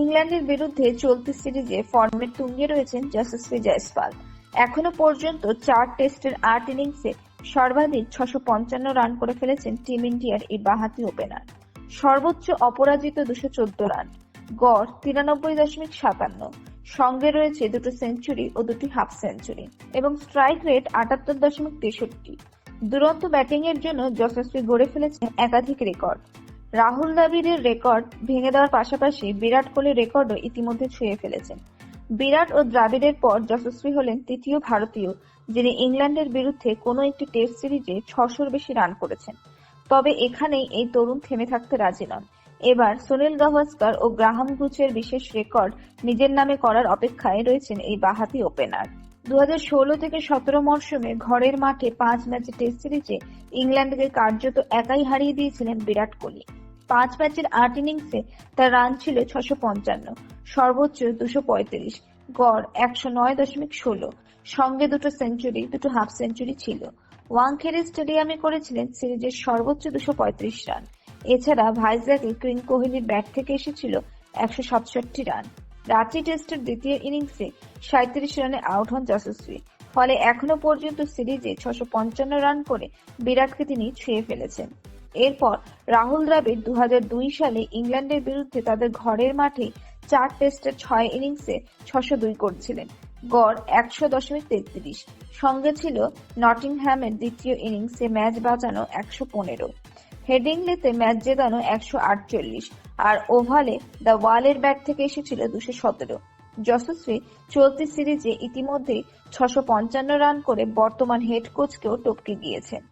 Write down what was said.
ইংল্যান্ডের বিরুদ্ধে চলতি সিরিজে ফর্মের তুঙ্গে রয়েছেন যশস্বী জয়সওয়াল। এখনও পর্যন্ত চার টেস্টের আট ইনিংসে সর্বাধিক ছশো পঞ্চান্ন রান করে ফেলেছেন টিম ইন্ডিয়ার এই বাহাতি ওপেনার। সর্বোচ্চ অপরাজিত দুশো চোদ্দ রান, গড় তিরানব্বই দশমিক সাতান্ন। সঙ্গে রয়েছে দুটো সেঞ্চুরি ও দুটি হাফ সেঞ্চুরি এবং স্ট্রাইক রেট আটাত্তর দশমিক তেষট্টি। দুরন্ত ব্যাটিং এর জন্য যশস্বী গড়ে ফেলেছেন একাধিক রেকর্ড। রাহুল দ্রাবিড়ের রেকর্ড ভেঙে দেওয়ার পাশাপাশি বিরাট কোহলির রেকর্ডও ইতিমধ্যে ছুঁয়ে ফেলেছেন। বিরাট ও দ্রাবিড়ের পর যশস্বী হলেন তৃতীয় ভারতীয়, যিনি ইংল্যান্ডের বিরুদ্ধে কোনো একটি টেস্ট সিরিজে ছশোর বেশি রান করেছেন। তবে এখানেই এই তরুণ থেমে থাকতে রাজি নন। এবার সুনীল গাভাস্কর ও গ্রাহাম গুচের বিশেষ রেকর্ড নিজের নামে করার অপেক্ষায় রয়েছেন এই বাহাতি ওপেনার। দু হাজার ষোলো থেকে সতেরো মরশুমে ঘরের মাঠে পাঁচ ম্যাচে টেস্ট সিরিজে ইংল্যান্ডকে কার্যত একাই হারিয়ে দিয়েছিলেন বিরাট কোহলি। পাঁচ ম্যাচের আট ইনিংসে তার রান ছিল ছশো পঞ্চান্ন, সর্বোচ্চ দুশো পঁয়ত্রিশ, গড় একশো নয় দশমিক ষোলো। সঙ্গে দুটো সেঞ্চুরি, দুটো হাফ সেঞ্চুরি ছিল। ওয়াংখেড়ে স্টেডিয়ামে করেছিলেন সিরিজের সর্বোচ্চ দুশো পঁয়ত্রিশ রান। এছাড়া ভাইজাকে কিং কোহলির ব্যাট থেকে এসেছিল একশো সাতষট্টি রান। রাঁচি টেস্টের দ্বিতীয় ইনিংসে সাঁত্রিশ রানে আউট হন যশস্বী। ফলে এখনও পর্যন্ত সিরিজে ছশো পঞ্চান্ন রান করে বিরাটকে তিনি ছুঁয়ে ফেলেছেন। এরপর রাহুল দ্রাবিড় দু হাজার দুই সালে ইংল্যান্ডের বিরুদ্ধে তাদের ঘরের মাঠে চার টেস্টের ছয় ইনিংসে ছশো দুই করছিলেন। গড় একশো দশমিক তেত্রিশ। সঙ্গে ছিল নটিংহ্যামের দ্বিতীয় ইনিংসে ম্যাচ বাঁচানো একশো পনেরো। হেডিংলেতে ম্যাচ জেতানো একশো আটচল্লিশ। আর ওভালে দ্য ওয়ালের ব্যাট থেকে এসেছিল দুশো সতেরো। যশস্বী চলতি সিরিজে ইতিমধ্যেই ছশো পঞ্চান্ন রান করে বর্তমান হেড কোচকেও টপকে গিয়েছেন।